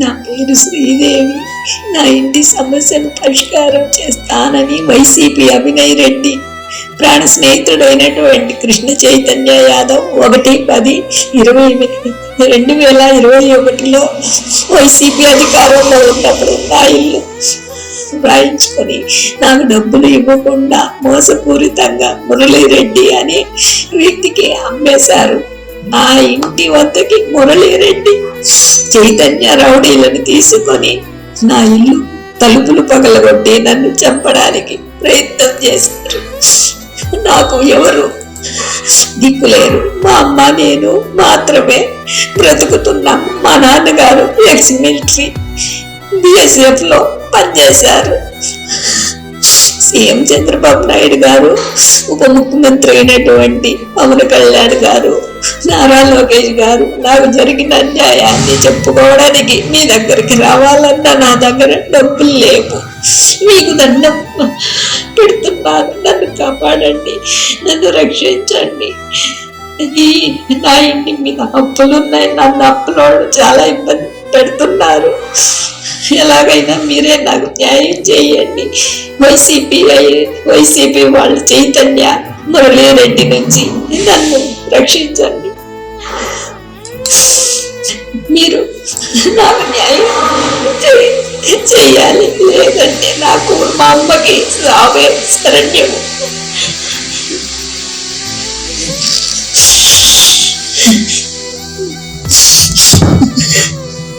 నా పేరు శ్రీదేవి. నా ఇంటి సమస్యను పరిష్కారం చేస్తానని వైసీపీ అభినయ్ రెడ్డి ప్రాణ స్నేహితుడైనటువంటి కృష్ణ చైతన్య యాదవ్ ఒకటి పది ఇరవై రెండు వేల ఇరవై ఒకటిలో వైసీపీ అధికారంలో ఉన్నప్పుడు నా ఇల్లు రాయించుకొని నాకు డబ్బులు ఇవ్వకుండా మోసపూరితంగా మురళీరెడ్డి అనే వ్యక్తికి అమ్మేశారు. ఆ ఇంటి వద్దకి మురళీరెడ్డి చైతన్య రౌడీలను తీసుకొని నా ఇల్లు తలుపులు పగలగొట్టి నన్ను చంపడానికి ప్రయత్నం చేశారు. నాకు ఎవరు దిక్కులేరు. మా అమ్మ నేను మాత్రమే బ్రతుకుతున్నాం. మా నాన్నగారు ఎక్స్ మిలిటరీ బిఎస్ఎఫ్లో పనిచేశారు. సీఎం చంద్రబాబు నాయుడు గారు ఉప ముఖ్యమంత్రి అయినటువంటి పవన్ కళ్యాణ్ గారు నారా లోకేష్ గారు నాకు జరిగిన అన్యాయాన్ని చెప్పుకోవడానికి మీ దగ్గరికి రావాలన్నా నా దగ్గర డబ్బులు లేవు. మీకు దండం పెడుతున్నాను. నన్ను కాపాడండి. నన్ను రక్షించండి. ఈ నా ఇంటి మీద అప్పులు ఉన్నాయి. నన్ను అప్పులో చాలా ఇబ్బంది పెడుతున్నారు. ఎలాగైనా మీరే నాకు న్యాయం చేయండి. వైసీపీ వైసీపీ వాళ్ళు చైతన్య మురళీరెడ్డి నుంచి నన్ను రక్షించండి. మీరు నాకు న్యాయం చేయాలి. లేదంటే నాకు మా అమ్మకి రావే శరణ్యము.